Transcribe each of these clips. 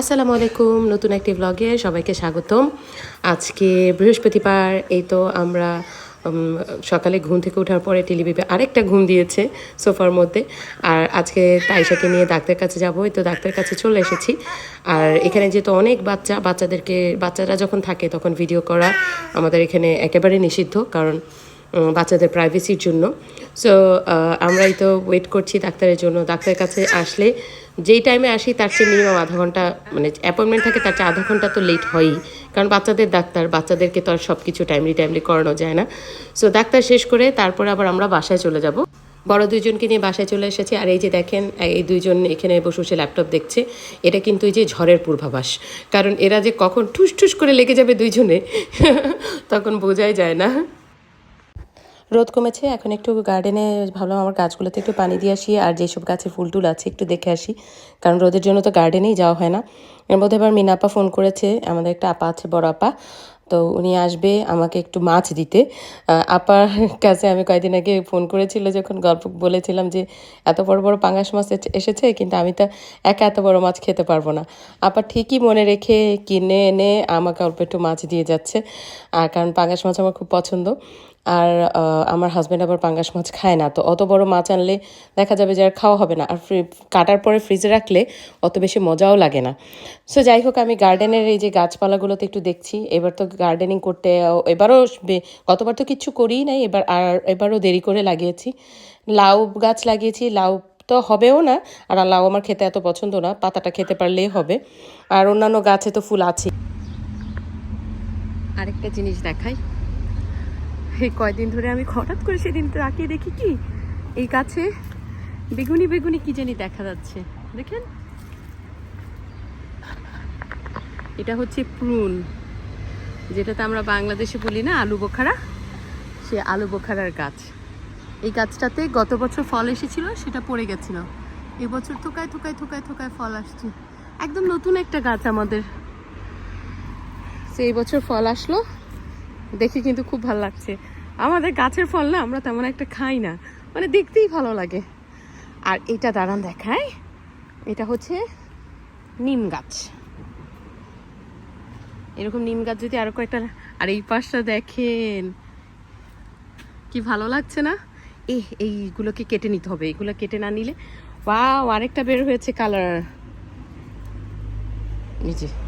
আসসালামু আলাইকুম নতুন একটি ব্লগে সবাইকে স্বাগতম। আজকে বৃহস্পতিবার, এই তো আমরা সকালে ঘুম থেকে ওঠার পরে টেলিভিভে আরেকটা ঘুম দিয়েছে সোফার মধ্যে। আর আজকে তাইশাকে নিয়ে ডাক্তার কাছে যাব তো ডাক্তার কাছে চলে এসেছি। আর এখানে যেহেতু অনেক বাচ্চা, বাচ্চাদেরকে, বাচ্চারা যখন থাকে তখন ভিডিও করা আমাদের এখানে একেবারে নিষিদ্ধ। কারণ বাচ্চাদের প্রাইভেসির জন্য। সো আমরাই তো ওয়েট করছি ডাক্তারের জন্য। ডাক্তারের কাছে আসলে যেই টাইমে আসি, তার চেয়ে মিনিমাম আধা ঘণ্টা মানে অ্যাপয়েন্টমেন্ট থাকে, তার চেয়ে আধা ঘণ্টা তো লেট হয়ই। কারণ বাচ্চাদের ডাক্তার, বাচ্চাদেরকে তো আর সব কিছু টাইমলি টাইমলি করানো যায় না। সো ডাক্তার শেষ করে তারপরে আবার আমরা বাসায় চলে যাব। বড় দুইজনকে নিয়ে বাসায় চলে এসেছি। আর এই যে দেখেন, এই দুইজন এখানে বসে বসে ল্যাপটপ দেখছে। এটা কিন্তু এই যে ঝড়ের পূর্বাভাস। কারণ এরা যে কখন ঠুস ঠুস করে লেগে যাবে দুইজনে, তখন বোঝাই যায় না। রোদ কমেছে, এখন একটু গার্ডেনে ভাবলাম আমার গাছগুলোতে একটু পানি দিয়ে আসি আর যেসব গাছে ফুল টুল আছে একটু দেখে আসি। কারণ রোদের জন্য তো গার্ডেনেই যাওয়া হয় না। এর মধ্যে এবার মিনা আপা ফোন করেছে, আমাদের একটা আপা আছে, বড় আপা। তো উনি আসবে আমাকে একটু মাছ দিতে। আপার কাছে আমি কয়েকদিন আগে ফোন করেছিল যখন গল্প বলেছিলাম যে, এত বড় বড় পাঙ্গাস মাছ এসে- এসেছে, কিন্তু আমি তো একা এত বড় মাছ খেতে পারব না। আপা ঠিকই মনে রেখে কিনে এনে আমাকে অল্প একটু মাছ দিয়ে যাচ্ছে। আর কারণ পাঙ্গাস মাছ আমার খুব পছন্দ। আর আমার হাজব্যান্ড আবার পাঙ্গাস মাছ খায় না। তো অত বড় মাছ আনলে দেখা যাবে যে আর খাওয়া হবে না। আর কাটার পরে ফ্রিজে রাখলে অত বেশি মজাও লাগে না। সো যাই হোক, আমি গার্ডেনের এই যে গাছপালাগুলোতে একটু দেখছি। এবার তো গার্ডেনিং করতে, এবারও গতবার তো কিচ্ছু করিই নাই। এবার আর, এবারও দেরি করে লাগিয়েছি। লাউ গাছ লাগিয়েছি। লাউ তো হবেও না। আর লাউ আমার খেতে এত পছন্দ না। পাতাটা খেতে পারলেই হবে। আর অন্যান্য গাছে তো ফুল আছে আরেকটা জিনিস দেখাই। এই কয়দিন ধরে আমি হঠাৎ করে সেদিন তাকিয়ে দেখি কি? এই গাছে বেগুনি বেগুনি কি জানি দেখা যাচ্ছে। দেখেন। এটা হচ্ছে প্রুন, যেটাতে আমরা বাংলাদেশে বলি না আলু বোখারা? সে আলু বোখারার গাছ। এই গাছটাতে গত বছর ফল এসেছিল, সেটা পড়ে গেছিল। এবছর থোকায় থোকায় থোকায় থোকায় ফল আসছে। একদম নতুন একটা গাছ আমাদের। সেই বছর ফল আসলো। দেখে কিন্তু খুব ভালো লাগছে। আমাদের গাছের ফল না আমরা তেমন একটা খাই না। মানে দেখতেই ভালো লাগে। আর এটা দাঁড়ান দেখায় এটা হচ্ছে নিম গাছ। এরকম নিম গাছ যদি আরও কয়েকটা আর এই পাশটা দেখেন। কি ভালো লাগছে না? এ এইগুলোকে কেটে নিতে হবে। এগুলো কেটে না নিলে ওয়াও, আরেকটা বের হয়েছে কালার। নিচে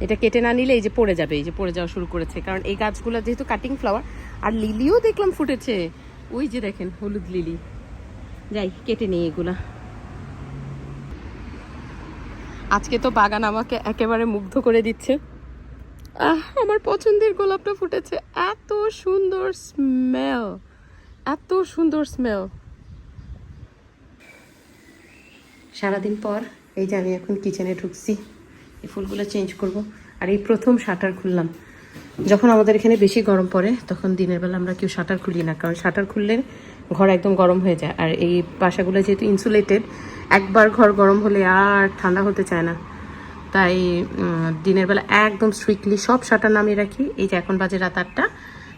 এটা কেটে না নিলে এই যে পড়ে যাবে, এই যে পড়ে যাওয়া শুরু করেছে। কারণ এই গাছগুলো যেহেতু কাটিং ফ্লাওয়ার আর লিলিও দেখলাম ফুটেছে। ওই যে দেখেন, হলুদ লিলি। যাই, কেটে নিই এগুলা। আজকে তো বাগান আমাকে একেবারে মুগ্ধ করে দিচ্ছে। আহ, আমার পছন্দের গোলাপটা ফুটেছে। এত সুন্দর স্মেল এত সুন্দর স্মেল সারাদিন পর এই যে আমি এখন কিচেনে ঢুকছি। এই ফুলগুলো চেঞ্জ করব। আর এই প্রথম শাটার খুললাম। যখন আমাদের এখানে বেশি গরম পড়ে, তখন দিনের বেলা আমরা কেউ শাটার খুলি না, কারণ শাটার খুললে ঘর একদম গরম হয়ে যায়। আর এই বাসাগুলো যেহেতু ইনসুলেটেড একবার ঘর গরম হলে আর ঠান্ডা হতে চায় না। তাই দিনের বেলা একদম স্ট্রিক্টলি সব শাটার নামিয়ে রাখি। এই যে এখন বাজে রাত আটটা,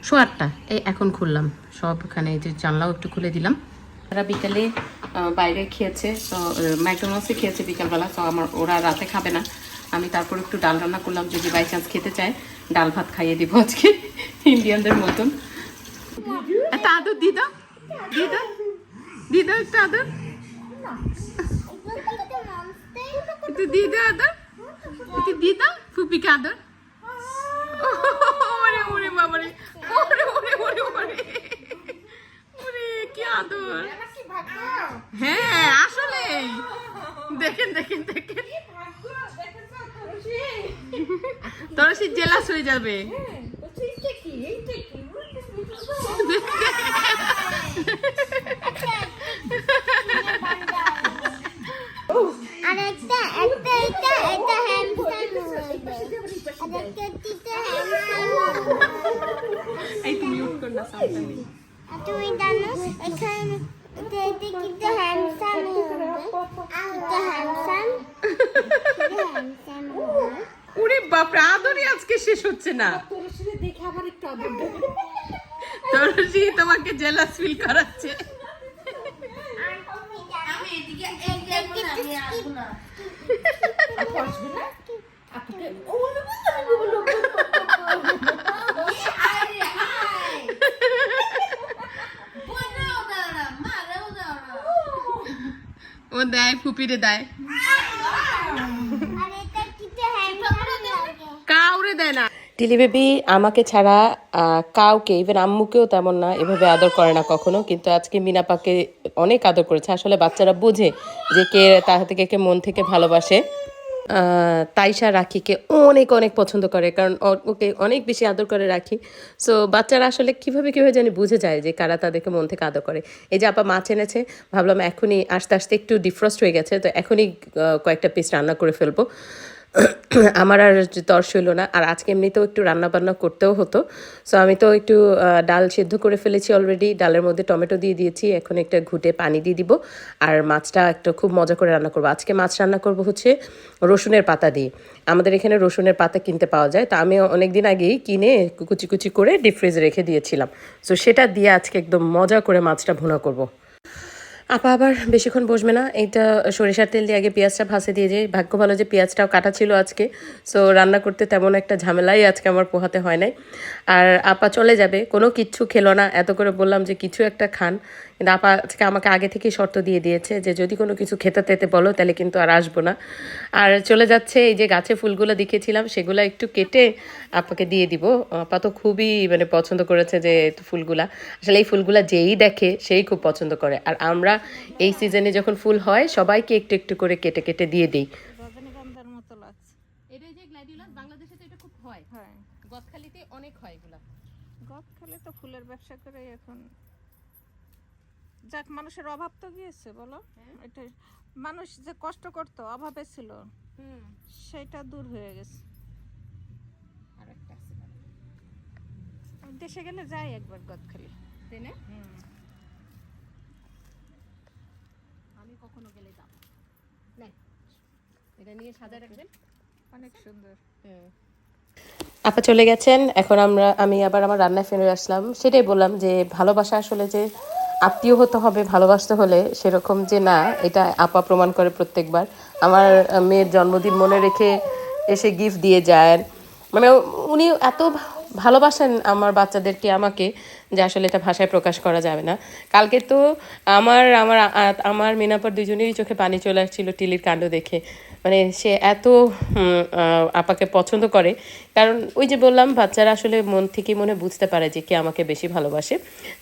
শো আটটা, এই এখন খুললাম। সব এখানে এই যে জানলাও একটু খুলে দিলাম। তারা বিকালে বাইরে খেয়েছে, তো ম্যাকডোনাল্ডসে খেয়েছে বিকালবেলা, তো আমার, ওরা রাতে খাবে না। আমি তারপর একটু ডাল রান্না করলাম, যদি বাই চান্স খেতে চায়, ডাল ভাত খাইয়ে দিব আজকে, ইন্ডিয়ানদের মতন। একটা আদর দি দাও দি দাও দি দাও একটা আদর একটু দি দাও আদর আদর। হ্যাঁ আসলে। দেখেন দেখেন দেখেন। তোরা সে জেলাস হয়ে যাবে। এই তুমি মিউট কর না নেই তুমি জানো এখানে এটা কিন্তু এটা হ্যামস্টার ওরে বাপরে আদরই আজকে শেষ হচ্ছে না। দেখে আবার তোমাকে জেলাস ফিল করাচ্ছে। ও দেয় ফুপিরে দেয়। টিলি বেবি আমাকে ছাড়া কাউকে ইভেন আম্মুকেও তেমন না এভাবে আদর করে না কখনো। কিন্তু আজকে মিনাপাকে অনেক আদর করেছে। আসলে বাচ্চারা বোঝে যে কে তার থেকে কে মন থেকে ভালোবাসে। তাইশা রাখিকে অনেক অনেক পছন্দ করে, কারণ ওকে অনেক বেশি আদর করে রাখি। সো বাচ্চারা আসলে কীভাবে কীভাবে জানি বুঝে যায় যে কারা তাদেরকে মন থেকে আদর করে। এই যে আপা মাছ এনেছে ভাবলাম এখনই আস্তে আস্তে একটু ডিফ্রস্ট হয়ে গেছে, তো এখনই কয়েকটা পিস রান্না করে ফেলব। আমার আর তর্স হইল না, আর আজকে এমনিতেও একটু রান্না বান্না করতেও হতো। সো আমি তো একটু ডাল সিদ্ধ করে ফেলেছি অলরেডি ডালের মধ্যে টমেটো দিয়ে দিয়েছি, এখন একটা ঘুটে পানি দিয়ে দিব, আর মাছটা একটা খুব মজা করে রান্না করব। আজকে মাছ রান্না করব হচ্ছে রসুনের পাতা দিয়ে। আমাদের এখানে রসুনের পাতা কিনতে পাওয়া যায়। তা আমি অনেক দিন আগেই কিনে কুচি কুচি করে ডিপ ফ্রিজে রেখে দিয়েছিলাম। সো সেটা দিয়ে আজকে একদম মজা করে মাছটা ভুনা করব। আপা আবার বেশিক্ষণ বসবে না। এইটা সরিষার তেল দিয়ে আগে পেঁয়াজটা ভাসে দিয়ে যাই। ভাগ্য ভালো যে পেঁয়াজটাও কাটা ছিল আজকে। সো রান্না করতে তেমন একটা ঝামেলাই আজকে আমার পোহাতে হয় নাই। আর আপা চলে যাবে। কোনো কিচ্ছু খেলো না। এত করে বললাম যে কিছু একটা খান। কিন্তু আপা আজকে আমাকে আগে থেকেই শর্ত দিয়ে দিয়েছে যে যদি কোনো কিছু খেতে তেতে বলো তাহলে কিন্তু আর আসব না। আর চলে যাচ্ছে এই যে গাছে ফুলগুলো দেখেছিলাম সেগুলো একটু কেটে আপাকে দিয়ে দিব। আপা তো খুবই মানে পছন্দ করেছে যে ফুলগুলা। আসলে এই ফুলগুলা যেই দেখে সেই খুব পছন্দ করে। আর আমরা এই সিজনে যখন ফুল হয় সবাইকে একটু একটু করে কেটে কেটে দিয়ে দিই। রজনীগন্ধার মতো লাগছে। এটা যে গ্ল্যাডিওলাস বাংলাদেশে তো এটা খুব হয়। হ্যাঁ। গদখালিতে অনেক হয় এগুলা। গদ খেলে তো ফুলের ব্যবসা করে এখন যাক মানুষের অভাব তো গিয়েছে বলো? এটা মানুষ যে কষ্ট করতো অভাবে ছিল হুম। সেটা দূর হয়ে গেছে। আর একটা আছে দেশে গেলে যাই একবার গদখালি তাই না? আমি কখনো গেলে যাব। না এটা নিয়ে সাজায় রাখবেন। অনেক সুন্দর। আপা চলে গেছেন এখন আমরা আমি আবার আমার রান্নায় ফিরে আসলাম। সেটাই বললাম যে ভালোবাসা আসলে যে আত্মীয় হতে হবে, ভালোবাসতে হলে সেরকম যে না, এটা আপা প্রমাণ করে প্রত্যেকবার। আমার মেয়ের জন্মদিন মনে রেখে এসে গিফট দিয়ে যায়। মানে উনি এত ভালোবাসেন আমার বাচ্চাদেরকে, আমাকে, যে আসলে এটা ভাষায় প্রকাশ করা যাবে না। কালকে তো আমার আমার আমার মিনাপার দুজনেরই চোখে পানি চলে আসছিল টিলির কাণ্ড দেখে। মানে সে এত আপাকে পছন্দ করে। কারণ ওই যে বললাম, বাচ্চারা আসলে মন থেকে মনে বুঝতে পারে যে কে আমাকে বেশি ভালোবাসে।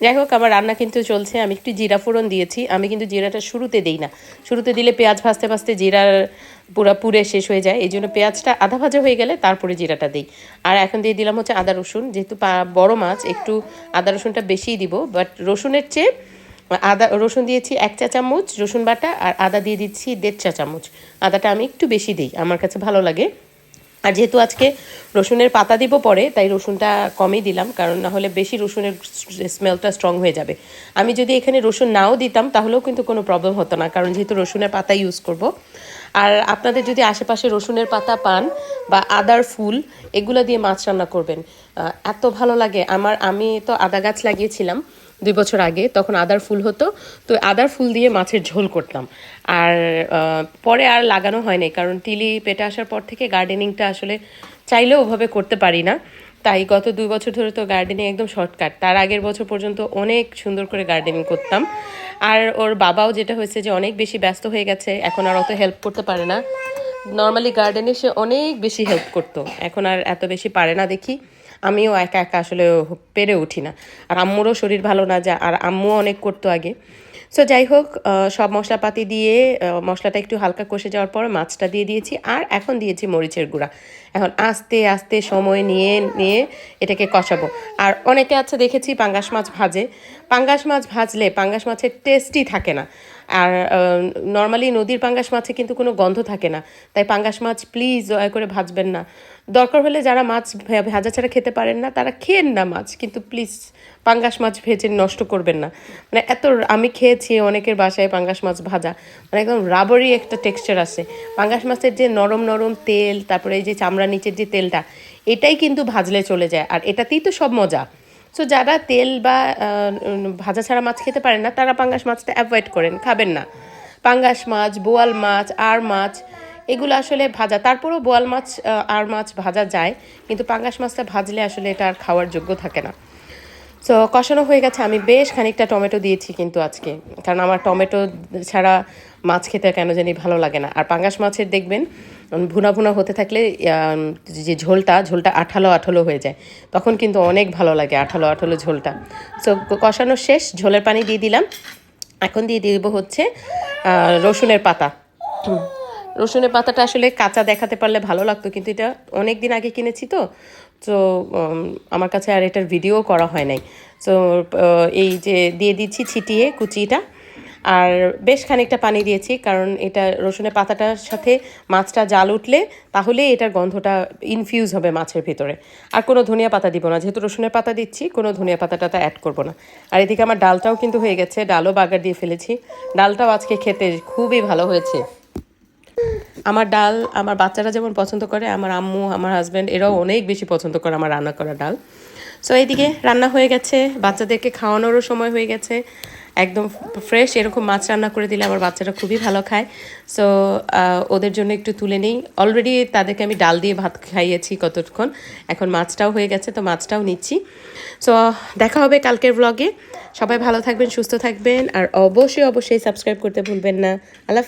যাই হোক, আমার রান্না কিন্তু চলছে। আমি একটু জিরা ফোড়ন দিয়েছি। আমি কিন্তু জিরাটা শুরুতে দিই না। শুরুতে দিলে পেঁয়াজ ভাজতে ভাজতে জিরার পুরা পুরে শেষ হয়ে যায়। এই জন্য পেঁয়াজটা আধা ভাজা হয়ে গেলে তারপরে জিরাটা দিই। আর এখন দিয়ে দিলাম হচ্ছে আদা রসুন। যেহেতু বড় মাছ, একটু আদা রসুনটা বেশিই দিব। বাট রসুনের চেয়ে আদা, রসুন দিয়েছি এক চা চামচ, রসুন বাটা আর আদা দিয়ে দিচ্ছি দেড় চা চামচ। আদাটা আমি একটু বেশি দিই, আমার কাছে ভালো লাগে। আর যেহেতু আজকে রসুনের পাতা দিব পরে, তাই রসুনটা কমই দিলাম, কারণ না হলে বেশি রসুনের স্মেলটা স্ট্রং হয়ে যাবে। আমি যদি এখানে রসুন নাও দিতাম, তাহলেও কিন্তু কোনো প্রবলেম হতো না, কারণ যেহেতু রসুনের পাতা ইউজ করব আর আপনাদের যদি আশেপাশে রসুনের পাতা পান বা আদার ফুল, এগুলো দিয়ে মাছ রান্না করবেন। এত ভালো লাগে। আমার, আমি তো আদা গাছ লাগিয়েছিলাম দুই বছর আগে, তখন আদার ফুল হতো, তো আদার ফুল দিয়ে মাছের ঝোল করতাম। আর পরে আর লাগানো হয়নি কারণ টিলি পেটে আসার পর থেকে গার্ডেনিংটা আসলে চাইলেও ওভাবে করতে পারি না। তাই গত দুই বছর ধরে তো গার্ডেনিং একদম শর্টকাট তার আগের বছর পর্যন্ত অনেক সুন্দর করে গার্ডেনিং করতাম। আর ওর বাবাও যেটা হয়েছে যে অনেক বেশি ব্যস্ত হয়ে গেছে, এখন আর অত হেল্প করতে পারে না। নর্মালি গার্ডেনে সে অনেক বেশি হেল্প করতো, এখন আর এত বেশি পারে না দেখি। আমিও একা একা আসলে পেরে উঠি না। আর আম্মুরও শরীর ভালো না যা, আর আম্মুও অনেক করতো আগে। সো যাই হোক সব মশলাপাতি দিয়ে মশলাটা একটু হালকা কষে যাওয়ার পর মাছটা দিয়ে দিয়েছি, আর এখন দিয়েছি মরিচের গুঁড়া। এখন আস্তে আস্তে সময় নিয়ে নিয়ে এটাকে কষাবো। আর অনেকে আছে, দেখেছি পাঙ্গাস মাছ ভাজে। পাঙ্গাস মাছ ভাজলে, পাঙ্গাস মাছের টেস্টই থাকে না। আর নর্মালি নদীর পাঙ্গাস মাছে কিন্তু কোনো গন্ধ থাকে না। তাই পাঙ্গাস মাছ প্লিজ দয়া করে ভাজবেন না। দরকার হলে যারা মাছ ভাজা ছাড়া খেতে পারেন না, তারা খেয়েন না মাছ, কিন্তু প্লিজ পাঙ্গাস মাছ ভেজে নষ্ট করবেন না। মানে এত আমি খেয়েছি অনেকের বাসায় পাঙ্গাস মাছ ভাজা। মানে একদম রাবারি একটা টেক্সচার আছে। পাঙ্গাস মাছের যে নরম নরম তেল, তারপরে এই যে চামড়া নিচের যে তেলটা, এটাই কিন্তু ভাজলে চলে যায়। আর এটাতেই তো সব মজা। সো যারা তেল বা ভাজা ছাড়া মাছ খেতে পারেন না, তারা পাঙ্গাস মাছটা অ্যাভয়েড করেন, খাবেন না। পাঙ্গাস মাছ, বোয়াল মাছ আর মাছ, এগুলো আসলে ভাজা। তারপরেও বোয়াল মাছ আর মাছ ভাজা যায়, কিন্তু পাঙ্গাস মাছটা ভাজলে আসলে এটা আর খাওয়ার যোগ্য থাকে না। সো কষানো হয়ে গেছে। আমি বেশ খানিকটা টমেটো দিয়েছি কিন্তু আজকে। কারণ আমার টমেটো ছাড়া মাছ খেতে কেন জানি ভালো লাগে না। আর পাঙ্গাস মাছের দেখবেন ভুনা ভুনা হতে থাকলে যে ঝোলটা ঝোলটা আঠালো আঠালো হয়ে যায়। তখন কিন্তু অনেক ভালো লাগে আঠালো আঠালো ঝোলটা। সো কষানো শেষ, ঝোলের পানি দিয়ে দিলাম। এখন দিয়ে দিব হচ্ছে রসুনের পাতা। রসুনের পাতাটা আসলে কাঁচা দেখাতে পারলে ভালো লাগতো, কিন্তু এটা অনেক দিন আগে কিনেছি তো। তো আমার কাছে আর এটার ভিডিও করা হয় নাই। তো এই যে দিয়ে দিচ্ছি ছিটিয়ে কুচিটা। আর বেশ খানিকটা পানি দিয়েছি, কারণ এটা রসুনের পাতাটার সাথে মাছটা জাল উঠলে তাহলে এটার গন্ধটা ইনফিউজ হবে মাছের ভিতরে। আর কোনো ধনিয়া পাতা দিব না, যেহেতু রসুনের পাতা দিচ্ছি, কোনো ধনিয়া পাতাটা অ্যাড করব না। আর এদিকে আমার ডালটাও কিন্তু হয়ে গেছে, ডালও বাগার দিয়ে ফেলেছি। ডালটাও আজকে খেতে খুবই ভালো হয়েছে। আমার ডাল আমার বাচ্চারা যেমন পছন্দ করে, আমার আম্মু, আমার হাজব্যান্ড এরাও অনেক বেশি পছন্দ করে আমার রান্না করা ডাল। সো এইদিকে রান্না হয়ে গেছে, বাচ্চাদেরকে খাওয়ানোরও সময় হয়ে গেছে। একদম ফ্রেশ এরকম মাছ রান্না করে দিলে আমার বাচ্চারা খুবই ভালো খায়। সো ওদের জন্য একটু তুলে নিই। অলরেডি তাদেরকে আমি ডাল দিয়ে ভাত খাইয়েছি কতক্ষণ। এখন মাছটাও হয়ে গেছে, তো মাছটাও নিচ্ছি। সো দেখা হবে কালকের ব্লগে সবাই ভালো থাকবেন, সুস্থ থাকবেন, আর অবশ্যই অবশ্যই সাবস্ক্রাইব করতে ভুলবেন না। আল্লাহ